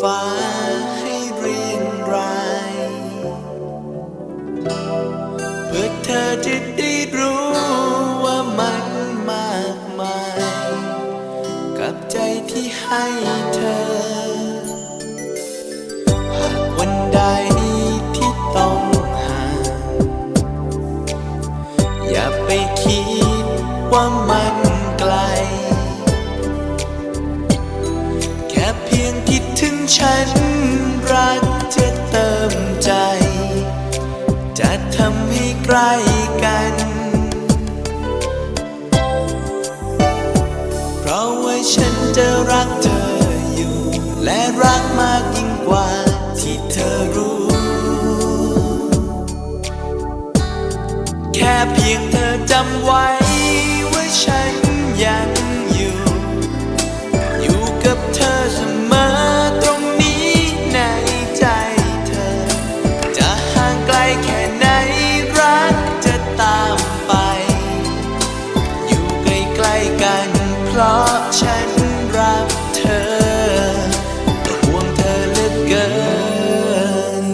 ฟ้าให้เรียงรายเพื่อเธอจะได้รู้ว่ามันมากมาย กับใจที่ให้เธอ ถึงฉันรักจะเติมใจ จะทำให้ใกล้กัน เพราะว่าฉันจะรักเธออยู่ และรักมากยิ่งกว่าที่เธอรู้ แค่เพียงเธอจำไว้ว่าฉัน ราะฉันรักเธอห่วงเธอเหลือเกิน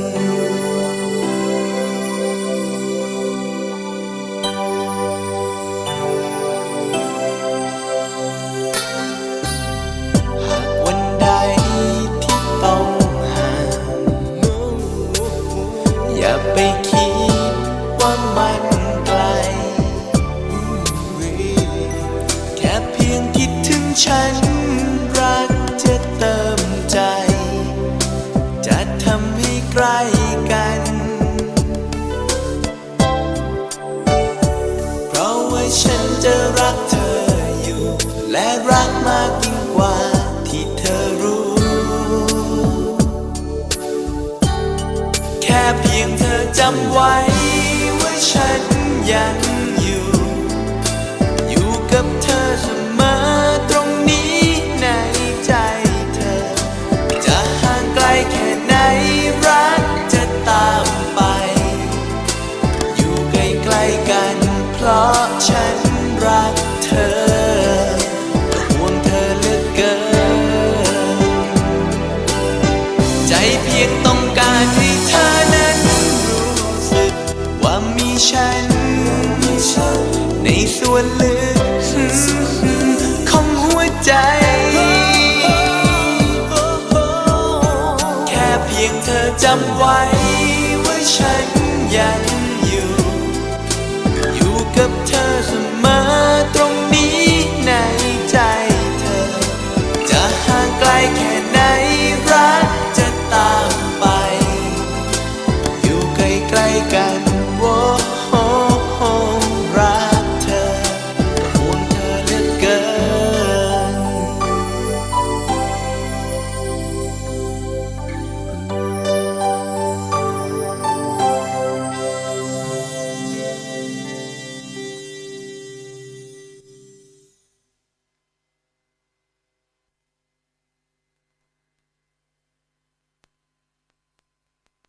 หากวันใดที่ต้องห่างอย่าไปคิด ฉันรักจะเติมใจ จะทำให้ใกล้กัน เพราะว่าฉันจะรักเธออยู่ และรักมากยิ่งกว่าที่เธอรู้ แค่เพียงเธอจำไว้ว่าฉันยัง ฉัน ในส่วนลึกของหัวใจ แค่เพียงเธอจำไว้ว่าฉันยังอยู่ อยู่กับเธอเสมอตรงนี้ในใจเธอ จะห่างไกลแค่ไหนรักจะตามไป อยู่ใกล้ๆกัน